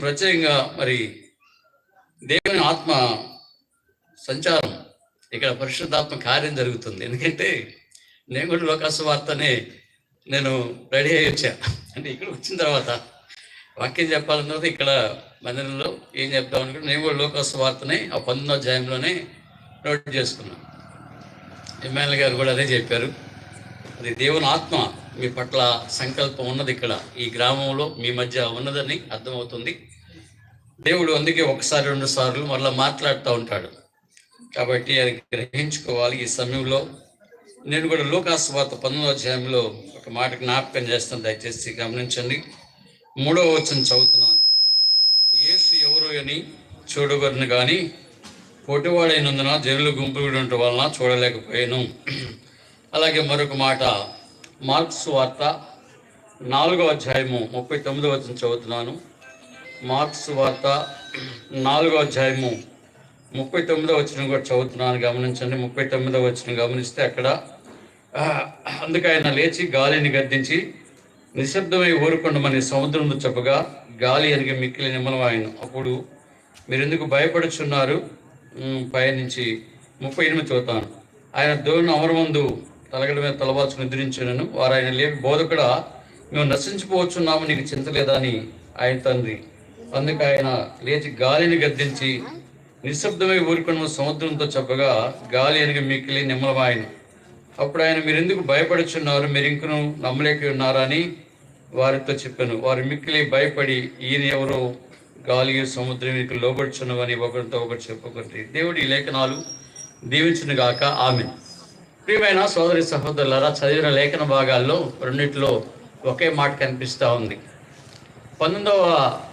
ప్రత్యేకంగా మరి దేవుని ఆత్మ సంచారం ఇక్కడ పరిశుద్ధాత్మ కార్యం జరుగుతుంది. ఎందుకంటే నేను కూడా లోకాసు వార్తనే నేను రెడీ అయ్యి వచ్చా. అంటే ఇక్కడ వచ్చిన తర్వాత వాక్యం చెప్పాలన్నది ఇక్కడ మందిరంలో ఏం చెప్తాం అనుకుంటే నేను కూడా లోకాసు వార్తనే ఆ పంతొమ్మిదో అధ్యాయంలోనే నోట్ చేసుకున్నాను ఎమ్మెల్యే గారు కూడా అదే చెప్పారు. అది దేవుని ఆత్మ మీ పట్ల సంకల్పం ఉన్నది ఇక్కడ. ఈ గ్రామంలో మీ మధ్య ఉన్నదని అర్థమవుతుంది. దేవుడు అందుకే ఒకసారి రెండు సార్లు మళ్ళీ మాట్లాడుతూ ఉంటాడు. కాబట్టి అది గ్రహించుకోవాలి ఈ సమయంలో. నేను కూడా లోకాస్వార్త పంతొమ్మిదో అధ్యాయంలో ఒక మాట జ్ఞాపకం చేస్తాను. దయచేసి గమనించండి. మూడవ వచనం చదువుతున్నాను. యేసు ఎవరు అని చూడగలను కానీ పొటివాడైనందున జనులు గుంపు ఉండటం వలన చూడలేకపోయాను. అలాగే మరొక మాట. మార్క్స్ వార్త నాలుగో అధ్యాయము ముప్పై తొమ్మిదో వచనం చదువుతున్నాను. మార్క్స్ వార్త నాలుగో అధ్యాయము. ముప్పై తొమ్మిదో వచ్చిన కూడా చదువుతున్నాను గమనించండి. ముప్పై తొమ్మిదో వచ్చిన గమనిస్తే అక్కడ ఆ, అందుకు ఆయన లేచి గాలిని గద్దించి నిశ్శబ్దమై ఊరుకుండమని సముద్రంలో చెప్పగా గాలి అనిగి మిక్కిలి నిమ్మలం ఆయన. అప్పుడు మీరు ఎందుకు భయపడుచున్నారు పయనించి ముప్పై ఎనిమిది చదువుతాను. ఆయన దేవుని అమరమందు తలగడ మీద తలవాల్చి నిద్రించినను వారు ఆయన లేపి బోధకుడా మేము నశించిపోవచ్చున్నాము నీకు చింత లేదా అని ఆయన తండ్రి అందుకు ఆయన లేచి గాలిని గద్దించి నిశ్శబ్దమై ఊరుకున్న సముద్రంతో చెప్పగా గాలి అనిగి మిక్కిలి నిమ్మలమాయను. అప్పుడు ఆయన మీరెందుకు భయపడుచున్నారు? మీరు ఇంకను నమ్మలేక ఉన్నారా? అని వారితో చెప్పాను. వారు మిక్కిలి భయపడి ఈయన ఎవరో గాలి సముద్రం మీకు లోబడుచున్నవని ఒకరితో ఒకటి చెప్పుకుంటే దేవుడి లేఖనాలు దీవించును గాక. ఆమె ప్రియమైన సోదరి సహోదరులారా చదివిన లేఖన భాగాల్లో రెండిట్లో ఒకే మాట కనిపిస్తూ ఉంది. పంతొమ్మిదవ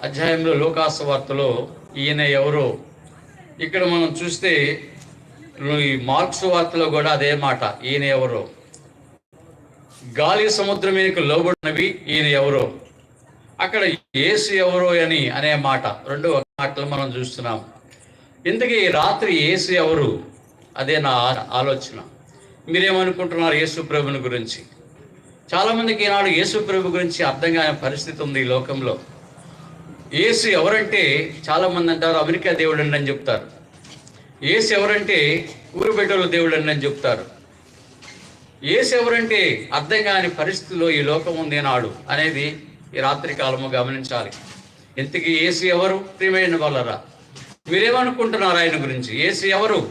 అధ్యాయంలో లోకాసు వార్తలో ఈయన ఎవరో ఇక్కడ మనం చూస్తే ఈ మార్క్స్ వార్తలో కూడా అదే మాట ఈయన ఎవరో. గాలి సముద్రం మీదకి లోబడినవి ఈయన ఎవరో. అక్కడ ఏసు ఎవరో అని అనే మాట రెండు ఒక మాటలు మనం చూస్తున్నాం. ఇంతకీ రాత్రి ఏసు ఎవరు? అదే నా ఆలోచన. మీరేమనుకుంటున్నారు యేసు ప్రభుని గురించి? చాలామందికి ఈనాడు యేసు ప్రభు గురించి అర్థం కాని పరిస్థితి ఉంది ఈ లోకంలో. యేసు ఎవరంటే చాలామంది అంటారు అమెరికా దేవుడు అండి అని చెప్తారు. యేసు ఎవరంటే ఊరు బిడ్డల దేవుడు అని చెప్తారు. యేసు ఎవరంటే అర్థం కాని పరిస్థితిలో ఈ లోకం ఉంది నాడు అనేది ఈ రాత్రి కాలము గమనించాలి. ఇంతకీ ఏసు ఎవరు? ప్రియమైన వాళ్ళరా మీరేమనుకుంటున్నారు ఆయన గురించి? ఏసు ఎవరు?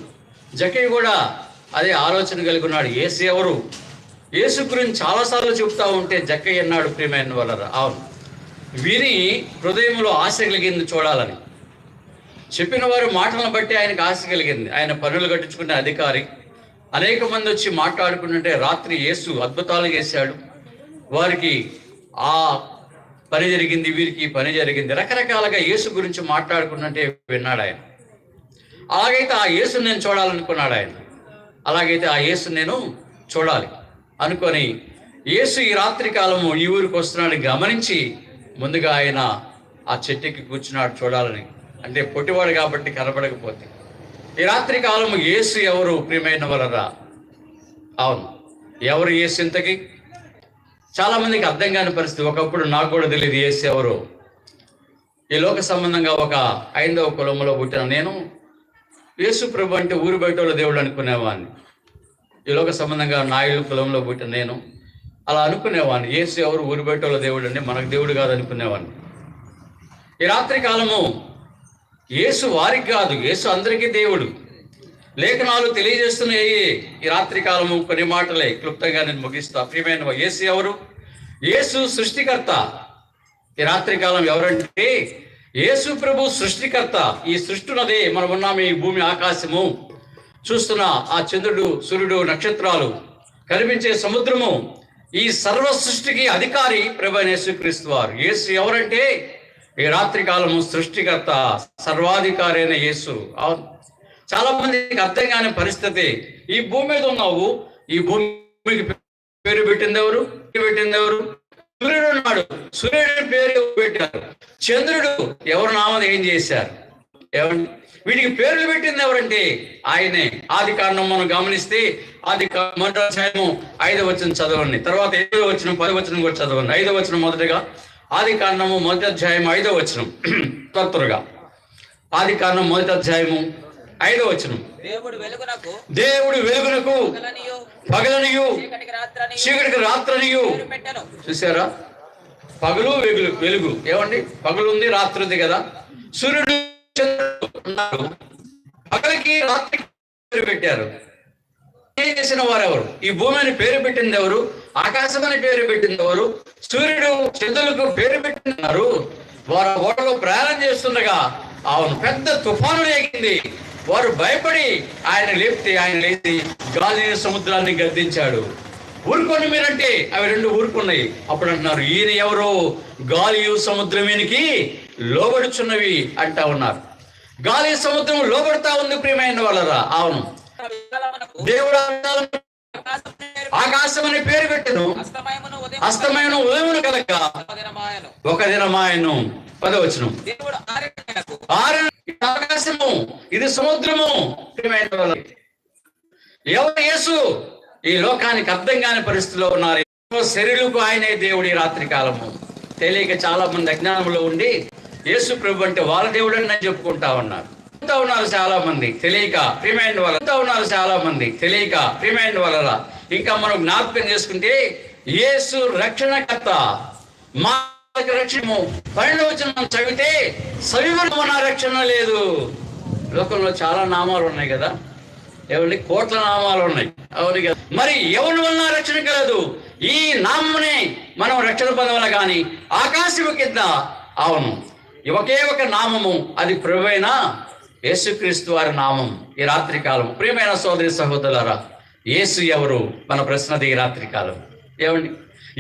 జకే కూడా అదే ఆలోచన కలిగి ఉన్నాడు. ఏసు ఎవరు? యేసు గురించి చాలాసార్లు చెప్తా ఉంటే జక్కయ్య అన్నాడు ప్రియమైన వాళ్ళరా? అవును. విని హృదయంలో ఆశ కలిగింది చూడాలని. చెప్పిన వారి మాటలను బట్టి ఆయనకు ఆశ కలిగింది. ఆయన పనులు కట్టించుకునే అధికారి. అనేక మంది వచ్చి మాట్లాడుకుంటుంటే రాత్రి యేసు అద్భుతాలు చేశాడు. వారికి ఆ పని జరిగింది వీరికి పని జరిగింది. రకరకాలుగా యేసు గురించి మాట్లాడుకున్నట్టే విన్నాడు ఆయన. అలాగైతే ఆ యేసు నేను చూడాలనుకున్నాడు ఆయన. అలాగైతే ఆ యేసు నేను చూడాలి. అనుకొని యేసు ఈ రాత్రి కాలము ఈ ఊరికి వస్తున్నాడు గమనించి ముందుగా ఆయన ఆ చెట్టుకి కూర్చున్నాడు చూడాలని. అంటే పొట్టివాడు కాబట్టి కనపడకపోతే. ఈ రాత్రి కాలము యేసు ఎవరు? ప్రియమైన వలరా అవును. ఎవరు యేసు ఇంతకి? చాలామందికి అర్థం కాని పరిస్థితి. ఒకప్పుడు నాకు కూడా తెలియదు యేసు ఎవరు. ఈ లోక సంబంధంగా ఒక ఐదవ కులంలో పుట్టిన నేను. యేసు ప్రభు అంటే ఊరు బయట వాళ్ళ దేవుడు అనుకునేవాడిని. ఈ లోక సంబంధంగా నాయుడు కులంలో పుట్టిన నేను అలా అనుకునేవాడిని. ఏసు ఎవరు ఊరి బయటలో దేవుడు అండి మనకు దేవుడు కాదు అనుకునేవాడిని. ఈ రాత్రి కాలము యేసు వారికి కాదు యేసు అందరికీ దేవుడు. లేఖనాలు తెలియజేస్తున్నాయి ఈ రాత్రి కాలము కొన్ని మాటలే. క్లుప్తంగా నేను ముగిస్తా. ప్రియమైన యేసు ఎవరు? యేసు సృష్టికర్త. ఈ రాత్రి కాలం ఎవరంటే యేసు ప్రభు సృష్టికర్త. ఈ సృష్టినదే మనం ఉన్నాము ఈ భూమి ఆకాశము. చూస్తున్న ఆ చంద్రుడు సూర్యుడు నక్షత్రాలు కనిపించే సముద్రము ఈ సర్వ సృష్టికి అధికారి ప్రభు అయిన యేసుక్రీస్తు వారు. యేసు ఎవరంటే? ఈ రాత్రి కాలము సృష్టికర్త సర్వాధికారి అయిన యేసు. చాలా మందికి అర్థం కాని పరిస్థితి. ఈ భూమి మీద ఉన్నావు. ఈ భూమికి పేరు పెట్టింది ఎవరు? పేరు పెట్టింది ఎవరు? సూర్యుడు ఉన్నాడు. సూర్యుడి పేరు పెట్టారు. చంద్రుడు ఎవరు నామది ఏం చేశారు? ఏమండి వీటికి పేర్లు పెట్టింది ఎవరంటే ఆయనే. ఆది కారణం మనం గమనిస్తే ఆది మొదటి అధ్యాయము ఐదో వచ్చిన చదవండి. తర్వాత ఏదో వచ్చిన పది వచ్చిన కూడా చదవండి. ఐదో వచ్చిన మొదటిగా ఆది కాండము మొదటి అధ్యాయం ఐదో వచనం. త్వరగా. ఆది కాండం మొదటి అధ్యాయము ఐదో వచనం. దేవుడు వెలుగునకు దేవుడు వెలుగునకు పగలనియు చీకటికి రాత్రనియు చూసారా పగలు వెలుగు వెలుగు. ఏమండి? పగలు ఉంది రాత్రి ఉంది కదా. సూర్యుడు ఉన్నారు. పగలకి రాత్రి పేరు పెట్టారు. ఏం చేసిన వారెవరు? ఈ భూమిని పేరు పెట్టింది ఎవరు ఆకాశం అని పేరు పెట్టింది ఎవరు సూర్యుడు చంద్రులకు పేరు పెట్టినారు. వారు ఆ ఓడలో ప్రయాణం చేస్తుండగా అవును పెద్ద తుఫాను రేగింది. వారు భయపడి ఆయన లేపితే ఆయన లేచి గాలి సముద్రాన్ని గద్దించాడు. ఊరుకోండి మీరంటే అవి రెండు ఊరుకున్నాయి. అప్పుడు అంటున్నారు ఈయన ఎవరో? గాలియు సముద్రమేనికి లోబడుచున్నవి అంటా ఉన్నారు. గాలి సముద్రం లోబడతా ఉంది ప్రియమైన వాళ్ళరా? అవును. దేవుడు ఆకాశం- అనే పేరు పెట్టను. అస్తమైన ఉదయం అస్తమైన ఒక దినమాయను. పదవచనం ఆరు ఆకాశము ఇది సముద్రము ప్రియమైన ఎవరు యేసు? ఈ లోకానికి అర్థం కాని పరిస్థితిలో ఉన్నారు. శరీరుకు ఆయనే దేవుడి రాత్రి కాలము. తెలియక చాలా మంది అజ్ఞానంలో ఉండి యేసు ప్రభు అంటే వాళ్ళ దేవుడు అని చెప్పుకుంటా ఉన్నారు. అంతా ఉన్నారు చాలా మంది తెలియక ప్రియమైన వల్ల. అంతా ఉన్నారు చాలా మంది తెలియక ప్రియమైన వల్ల. ఇంకా మనం జ్ఞాపకం చేసుకుంటే యేసు రక్షణకర్త మా రక్షణము. పన్నెండు వచ్చిన చదివితే సవివరము నా రక్షణ లేదు. లోకంలో చాలా నామాలు ఉన్నాయి కదా? ఎవరి కోట్ల నామాలు ఉన్నాయి. అవును కదా? మరి ఎవరి వలన రక్షణ కలదు? ఈ నామనే మనం రక్షణ పొందవల కానీ ఆకాశము కింద. అవును. ఒకే ఒక నామము. అది ప్రభువైన యేసుక్రీస్తు వారి నామం ఈ రాత్రి కాలం ప్రియమైన సోదరి సహోదరులారా యేసు ఎవరు? మన ప్రశ్నది ఈ రాత్రి కాలం ఏమండి?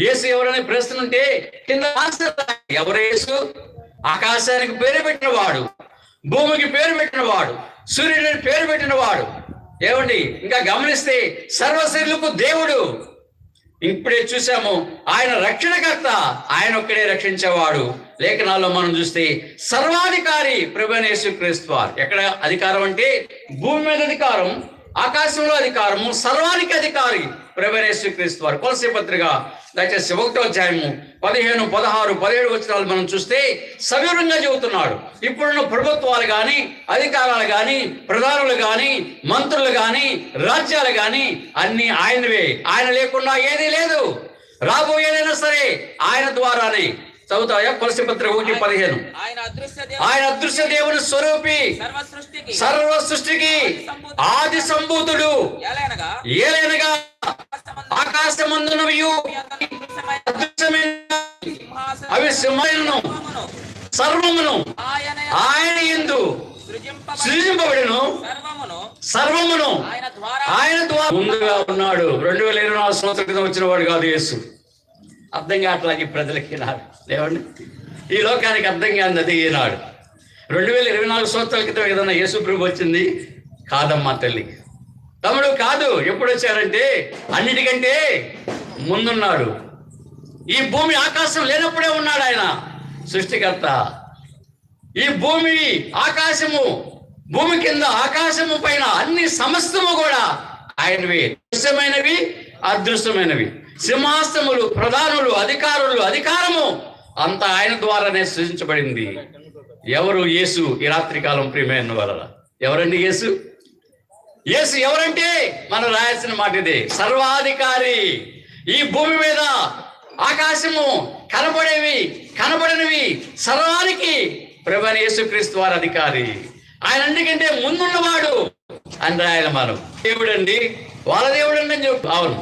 యేసు ఎవరనే ప్రశ్న ఉంటే కింద ఆన్సర్ ఎవరు యేసు? ఆకాశానికి పేరు పెట్టిన వాడు భూమికి పేరు పెట్టిన వాడు సూర్యుడికి పేరు పెట్టిన వాడు. ఏమండి? ఇంకా గమనిస్తే సర్వశరీరులకు దేవుడు ఇప్పుడే చూసాము ఆయన రక్షణకర్త ఆయన ఒక్కడే రక్షించేవాడు. లేఖనాల్లో మనం చూస్తే సర్వాధికారి ప్రభునేశ్వర క్రీస్తు వారు. ఎక్కడ అధికారం అంటే భూమి మీద అధికారం ఆకాశంలో అధికారము సర్వానికి అధికారి ప్రభనేసు క్రీస్తు వారు. కొలసి పత్రిక దయచేసి ఒకటో అధ్యాయము పదిహేను పదహారు పదిహేడు వచనాలు మనం చూస్తే సవివరంగా చెబుతున్నాడు. ఇప్పుడున్న ప్రభుత్వాలు కానీ అధికారాలు కానీ ప్రధానులు కానీ మంత్రులు కానీ రాజ్యాలు కానీ అన్నీ ఆయనవే. ఆయన లేకుండా ఏదీ లేదు. రాబోయేదైనా సరే ఆయన ద్వారానే చదువుతాయా? కొలసి పత్రిక ఒకటి పదిహేను. ఆయన అదృశ్య దేవుని స్వరూపి. సర్వ సృష్టికి. ఆది సంభూతుడు. ఏలైనగా? ఆకాశమందునవియు. అవి సింహమును సర్వమును. ఆయన ఎందు సృజింపబడిన సర్వమును. ఆయన ద్వారా ఆయన ద్వారా ముందుగా ఉన్నాడు. రెండు వేల ఇరవై నాలుగు సంవత్సరాల క్రితం వచ్చిన వాడు కాదు యేసు. అర్థం కావట్లేదు ఈ ప్రజలకి ఈనాడు లేవండి ఈ లోకానికి అర్థం కానిది ఈనాడు రెండు వేల ఇరవై నాలుగు సంవత్సరాల క్రితం ఏదన్నా యేసు ప్రభు వచ్చింది? కాదమ్మా తల్లి. తమ్ముడు కాదు. ఎప్పుడు వచ్చారంటే? అన్నిటికంటే ముందున్నాడు. ఈ భూమి ఆకాశం లేనప్పుడే ఉన్నాడు ఆయన సృష్టికర్త. ఈ భూమి ఆకాశము భూమి కింద ఆకాశము పైన అన్ని సమస్తము కూడా ఆయనవి. దృశ్యమైనవి అదృష్టమైనవి. సింహాస్తములు ప్రధానులు అధికారులు అధికారము అంతా ఆయన ద్వారానే సృజించబడింది. ఎవరు? యేసు. ఈ రాత్రి కాలం ప్రియమైన వలన ఎవరండి యేసు? యేసు ఎవరంటే? మనం రాయాల్సిన మాట ఇది. సర్వాధికారి. ఈ భూమి మీద ఆకాశము కనబడేవి కనబడనివి సర్వానికి ప్రభని యేసుక్రీస్తు వారి అధికారి. ఆయన అన్నికంటే ముందున్నవాడు అని రాయాలి మనం. దేవుడండి వాళ్ళ దేవుడండి అని చెప్పు. అవును.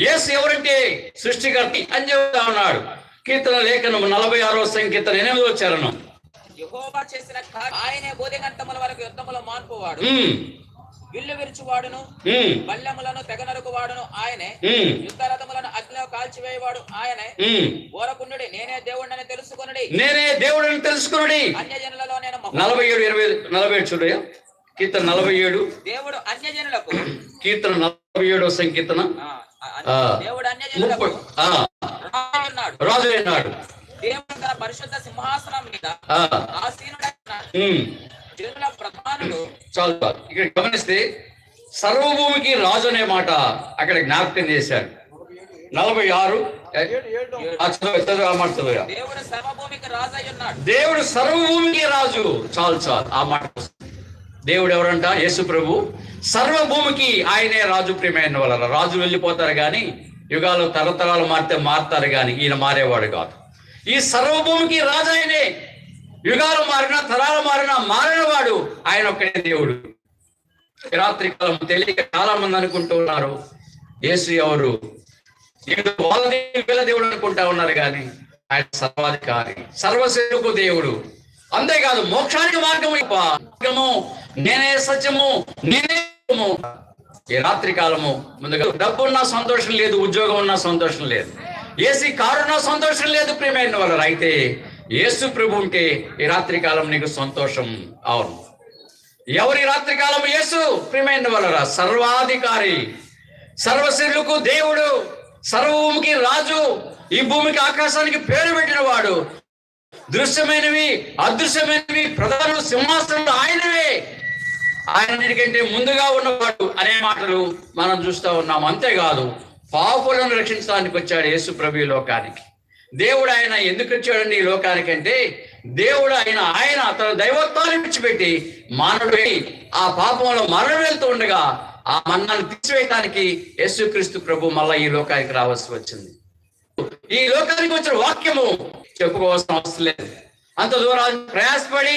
యేసు ఎవరంటే సృష్టికర్త అని చెబుతా ఉన్నాడు. కీర్తన లేఖనం నలభై ఆరో సంకీర్తన ఎనిమిదో చరణం. యెహోవా చేసిన ఆయనే బోధిగంతముల వరకు యుద్ధములో మాన్పువాడు. విల్లు విరుచువాడును బల్లెములను తెగనరుకు వాడును ఆయనే యుద్ధ రథములను అగ్నిలో కాల్చివేయవాడు ఆయనే ఉమ్. ఓరకుండుడి నేనే దేవుడిని తెలుసుకొనుడి. నేనే దేవుడిని తెలుసుకున్నాడు అన్యజనులలో నేను నలభై ఏడు ఇరవై నలభై ఏడు చూడయ్యా. కీర్తన నలభై ఏడు. దేవుడు అన్యజనులకు. కీర్తన నలభై ఏడో సంకీర్తన. దేవుడు అన్యజనులకు రాజు అయినాడు దేవుడు తన పరిశుద్ధ సింహాసనం మీద జనుల ప్రధానుడు చాలు చాలు. ఇక్కడ గమనిస్తే సర్వభూమికి రాజు అనే మాట అక్కడ జ్ఞాపకం చేశాడు నలభై ఆరు. దేవుడు సర్వభూమికి రాజు చాలు చాలు. ఆ మాట దేవుడు ఎవరంట యేసు ప్రభు. సర్వభూమికి ఆయనే రాజు ప్రియమైన వాళ్ళ రాజు వెళ్ళిపోతారు కానీ యుగాలు తరతరాలు మారితే మారుతారు కానీ ఈయన మారేవాడు కాదు. ఈ సర్వభూమికి రాజు ఆయనే. యుగాలు మారినా తరాలు మారినా మారినవాడు ఆయన ఒక్కడే దేవుడు. రాత్రి కాలం తెలియక చాలా మంది అనుకుంటూ ఉన్నారు యేసు ఎవరు? వాళ్ళ దేవుడు, దేవుడు అనుకుంటా ఉన్నారు కానీ ఆయన సర్వాధికారి సర్వసేవకు దేవుడు. అంతేకాదు మోక్షానికి మార్గము మార్గము. నేనే సత్యము నేనే ఈ రాత్రి కాలము ముందుగా డబ్బు ఉన్నా సంతోషం లేదు ఉద్యోగం ఉన్నా సంతోషం లేదు. ఏసీ కారున్నా సంతోషం లేదు ప్రియమైన వాళ్ళు అయితే యేసు ప్రభు ఉంటే ఈ రాత్రి కాలం నీకు సంతోషం అవును. ఎవరి రాత్రి కాలం యేసు ప్రియమైన వాళ్ళరా? సర్వాధికారి సర్వశిరులకు దేవుడు సర్వభూమికి రాజు ఈ భూమికి ఆకాశానికి పేరు పెట్టిన వాడు దృశ్యమైనవి అదృశ్యమైనవి ప్రధాన సింహాసనంలో ఆయనవే. ఆయనకంటే ముందుగా ఉన్నవాడు అనే మాటలు మనం చూస్తూ ఉన్నాం. అంతేకాదు పాపులను రక్షించడానికి వచ్చాడు యేసు ప్రభు లోకానికి. దేవుడు ఆయన ఎందుకు వచ్చాడండి ఈ లోకానికంటే దేవుడు ఆయన ఆయన తన దైవత్వాన్ని విడిచిపెట్టి మానవుడి ఆ పాపంలో మరణం వెళ్తూ ఉండగా ఆ మన్నాన్ని తీసివేయటానికి యేసుక్రీస్తు ప్రభు మళ్ళా ఈ లోకానికి రావాల్సి వచ్చింది. ఈ లోకానికి వచ్చిన వాక్యము చెప్పుకోవాల్సిన అవసరం లేదు. అంత దూరం ప్రయాసపడి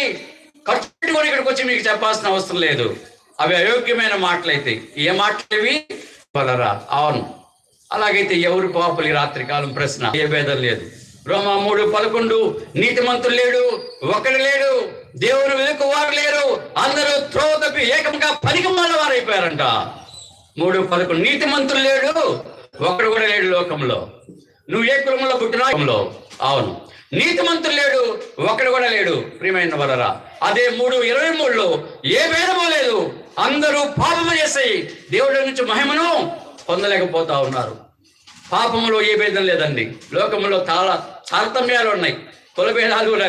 ఖర్చు పెట్టుకొని ఇక్కడికి వచ్చి మీకు చెప్పాల్సిన అవసరం లేదు. అవి అయోగ్యమైన మాటలైతే ఏ మాటలేవి ఇవి అవును. అలాగైతే ఎవరు పాపులు రాత్రి కాలం ప్రశ్న? ఏ భేదం లేదు. రోమా మూడు పదకొండు నీతిమంతులు లేడు ఒకడు లేడు దేవుని వెనుక వారు లేరు అందరూ త్రోవ తప్పి ఏకంగా పనికిమాల వారు అయిపోయారంట మూడు పదకొండు నీతిమంతులు లేడు ఒకడు కూడా లేడు లోకంలో. నువ్వు ఏ కులంలో పుట్టినా అవును. నీతిమంతులు లేడు ఒకడు కూడా లేడు ప్రియమైన వలరా అదే మూడు ఇరవై మూడులో ఏ భేదము లేదు. అందరూ పాపము చేసే దేవుడి నుంచి మహిమను పొందలేకపోతా ఉన్నారు. పాపములో ఏ భేదం లేదండి. లోకంలో చాలా తారతమ్యాలు ఉన్నాయి. కుల భేదాలు కూడా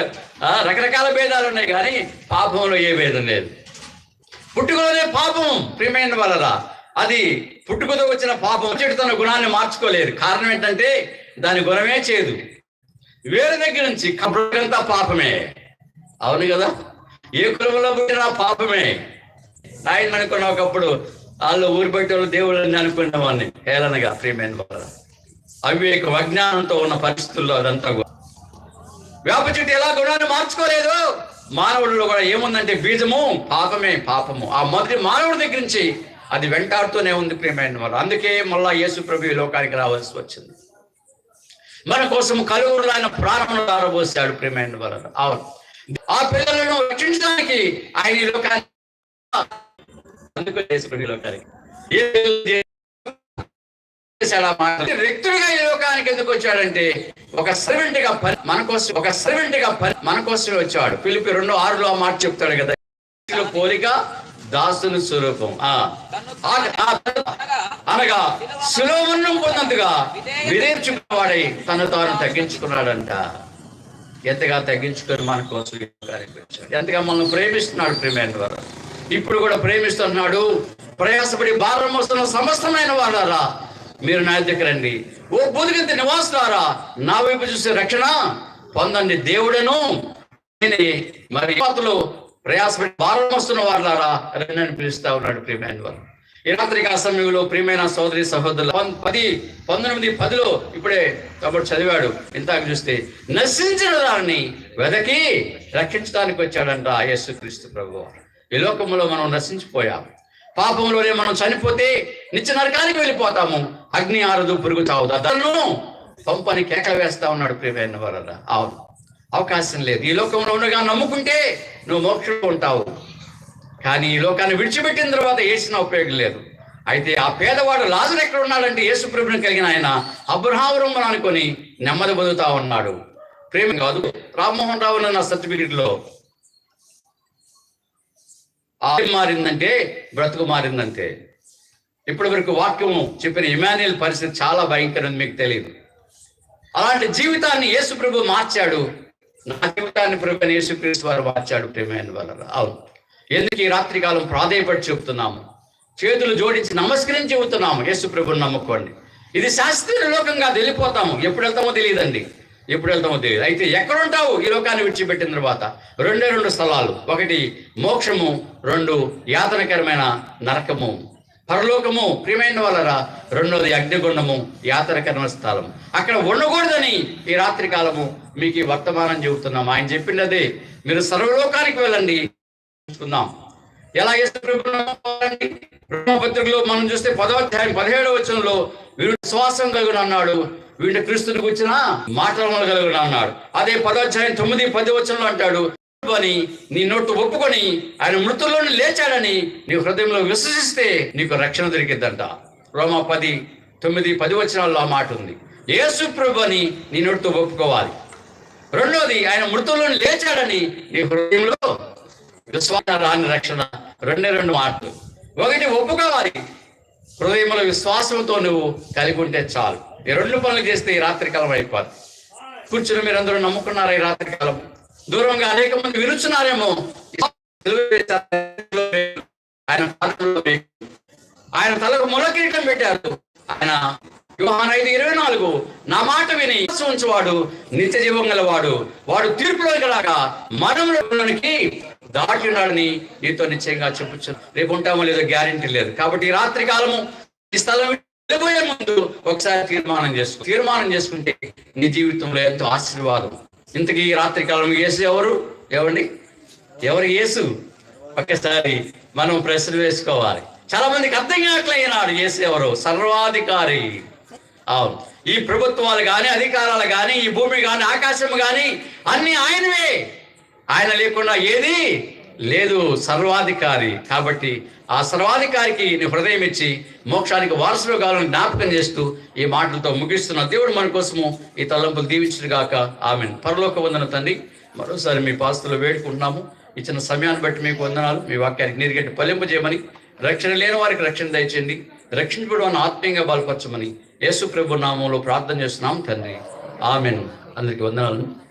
రకరకాల భేదాలు ఉన్నాయి కానీ పాపంలో ఏ భేదం లేదు. పుట్టుకలోనే పాపం ప్రియమైన వలరా అది పుట్టుకతో వచ్చిన పాపం చెడు తన గుణాన్ని మార్చుకోలేదు. కారణం ఏంటంటే దాని గుణమే చేయదు వేరే దగ్గర నుంచి కబురంతా పాపమే. అవును కదా? ఏ కులంలో పుట్టినా పాపమే. ఆయన అనుకున్న ఒకప్పుడు వాళ్ళు ఊరి బయట దేవుళ్ళని దేవుడు అని అనుకున్న వాడిని హేళనగా ప్రియమైన వాళ్ళ అవివేకం అజ్ఞానంతో ఉన్న పరిస్థితుల్లో అదంతా వేప చెట్టు ఎలా గుణాన్ని మార్చుకోలేదు? మానవుడిలో కూడా ఏముందంటే బీజము పాపమే పాపము. ఆ మొదటి మానవుడి దగ్గర నుంచి అది వెంటాడుతూనే ఉంది ప్రియమైన వాళ్ళు అందుకే మళ్ళా యేసు ప్రభు లోకానికి రావాల్సి వచ్చింది. మన కోసం కలుగురు ఆయన ప్రారంభం దారబోసాడు ప్రియమైన వలన అవును. ఆ పిల్లలను రక్షించడానికి ఆయన ఈ లోకానికి అందుకు ఈ లోకానికి. ఈ లోకానికి ఎందుకు వచ్చాడంటే ఒక సర్వెంట్గా పని మన కోసం ఒక సర్వెంట్గా పని మన కోసం వచ్చాడు. పిలిపి రెండు ఆరులో మాట చెప్తాడు కదా. పోలిక దాసుని స్వరూపం. ఆ అనగా అనగా సులోమన్నం విరేర్చుకున్నవాడై తను తాను తగ్గించుకున్నాడంట. ఎంతగా తగ్గించుకొని మన కోసం ఎంతగా మనల్ని ప్రేమిస్తున్నాడు ప్రేమైన వారు. ఇప్పుడు కూడా ప్రేమిస్తున్నాడు. ప్రయాసపడి భారం వస్తున్న సమస్తమైన వాడారా మీరు నా దగ్గరండి ఓ బుదిగంత నివాసులారా నా వైపు చూసే రక్షణ పొందండి దేవుడను. మరి పాత్రలు ప్రయాసపడి భారం వస్తున్న వాడారా అని పిలుస్తా ఉన్నాడు ప్రియమైన వారు. రాత్రికి ఆ సమయంలో ప్రియమైన సోదరి సహోదరులు పం- పది పంతొమ్మిది పదిలో ఇప్పుడే కాబట్టి చదివాడు. ఇంతాక చూస్తే నశించిన దాన్ని వెదకి రక్షించడానికి వచ్చాడంట యేసుక్రీస్తు ప్రభు. ఈ లోకంలో మనం నశించిపోయాం. పాపంలోనే మనం చనిపోతే నిత్య నరకానికి వెళ్ళిపోతాము. అగ్ని ఆరదు పురుగు చావదు అతను పంపని కేకలు వేస్తా ఉన్నాడు ప్రియమైన వరద అవును. అవకాశం లేదు. ఈ లోకంలో ఉండగా నమ్ముకుంటే నువ్వు మోక్షంలో ఉంటావు. కానీ ఈ లోకాన్ని విడిచిపెట్టిన తర్వాత ఏసిన ఉపయోగం లేదు. అయితే ఆ పేదవాడు లాజర్ ఎక్కడ ఉన్నాడంటే యేసు ప్రభుని కలిగిన ఆయన అబ్రహావరం అనుకొని నెమ్మది పొందుతా ఉన్నాడు. ప్రేమ కాదు. రామ్మోహన్ రావు నా సర్టిఫికెట్లో మారిందంటే బ్రతుకు మారిందంటే ఇప్పటి వరకు వాక్యం చెప్పిన ఇమాన్యుల్ పరిస్థితి చాలా భయంకరం మీకు తెలియదు. అలాంటి జీవితాన్ని యేసు ప్రభు మార్చాడు. నా జీవితాన్ని ప్రభు యేసుక్రీస్తు వారు మార్చాడు ప్రేమైన వల్ల అవును. ఎందుకు ఈ రాత్రికాలం ప్రాధేయపడి చెబుతున్నాము? చేతులు జోడించి నమస్కరించి చెబుతున్నాము. యేసు ప్రభుని నమ్ముకోండి. ఇది శాస్త్రీయ లోకంగా వెళ్ళిపోతాము. ఎప్పుడు వెళ్తామో తెలియదండి. ఎప్పుడు వెళ్తామో తెలియదు. అయితే ఎక్కడుంటావు ఈ లోకాన్ని విడిచిపెట్టిన తర్వాత రెండే రెండు స్థలాలు. ఒకటి మోక్షము రెండు యాతనకరమైన నరకము. పరలోకము ప్రియమైన వాళ్ళరా రెండోది అగ్నిగుండము యాతనకరమైన స్థలం. అక్కడ ఉండకూడదని ఈ రాత్రి కాలము మీకు ఈ వర్తమానం చెబుతున్నాము. ఆయన చెప్పిండదే మీరు సర్వలోకానికి వెళ్ళండి. చూసుకుందాం ఎలా పత్రికలో మనం చూస్తే పదవ అధ్యాయం పదిహేడవ వచనంలో వీడు విశ్వాసం కలిగిన అన్నాడు. వీడి క్రీస్తుని కూర్చిన మాట్లాడమని కలిగిన అన్నాడు. అదే పదోధ్యాయం తొమ్మిది పది వచనంలో అంటాడు అని నీ నోట్టు ఒప్పుకొని ఆయన మృతుల్లోని లేచాడని నీ హృదయంలో విశ్వసిస్తే నీకు రక్షణ దొరికిద్దంట. రోమ పది తొమ్మిది పది వచనాల్లో ఆ మాట ఉంది. యేసు ప్రభు అని నీ నోటితో ఒప్పుకోవాలి. రెండోది ఆయన మృతుల్లోని లేచాడని నీ హృదయంలో విశ్వాస రాని రక్షణ రెండే రెండు మాటలు ఒకటి ఒప్పుకోవాలి. హృదయంలో విశ్వాసంతో నువ్వు కలిగి ఉంటే చాలు. ఈ రెండు పనులు చేస్తే ఈ రాత్రి కాలం అయిపోద్ది. కూర్చుని మీరందరూ నమ్ముకున్నారు ఈ రాత్రి కాలం? దూరంగా అనేక మంది విరుచున్నారేమో ఆయన ఆయన తలకు మొలకీటం పెట్టారు. ఆయన యోహాన్ ఐదు ఇరవై నాలుగు నా మాట విని ఉంచువాడు నిత్య జీవం గలవాడు. వాడు తీర్పులోకి రాగా మరణంలోనికి దాటినాడని ఉన్నాడని నీతో నిశ్చయంగా చెప్పచ్చు రేపు ఉంటామో లేదో గ్యారెంటీ లేదు. కాబట్టి ఈ రాత్రి కాలము ఈ స్థలం వెళ్ళబోయే ముందు ఒకసారి తీర్మానం చేసుకో తీర్మానం చేసుకుంటే నీ జీవితంలో ఎంతో ఆశీర్వాదం. ఇంతకీ ఈ రాత్రి కాలం యేసు ఎవరు? ఎవరిని ఎవరు యేసు? ఒక్కసారి మనం ప్రశ్న వేసుకోవాలి. చాలా మందికి అర్థం కావట్లేనాడు యేసు ఎవరు? సర్వాధికారి. అవును. ఈ ప్రభుత్వాలు కానీ అధికారాలు కానీ ఈ భూమి కానీ ఆకాశం కానీ అన్ని ఆయనవే. ఆయన లేకుండా ఏది లేదు సర్వాధికారి. కాబట్టి ఆ సర్వాధికారికి నీ హృదయం ఇచ్చి మోక్షానికి వారసులు కావాలని జ్ఞాపకం చేస్తూ ఈ మాటలతో ముగిస్తున్న దేవుడు మన కోసము ఈ తలంపులు దీవించుడు గాక. ఆమెన్. పరలోక వందన తండ్రి మరోసారి మీ పాస్తులు వేడుకుంటున్నాము. ఇచ్చిన సమయాన్ని బట్టి మీకు వందనాలు. మీ వాక్యానికి నీరుగట్టి చేయమని రక్షణ లేని వారికి రక్షణ దయచేయండి. రక్షించబడి ఆత్మీయంగా బలపరచమని యేసు ప్రభు నామంలో ప్రార్థన చేస్తున్నాం తండ్రి. ఆమెన్. అందరికి వందనాలను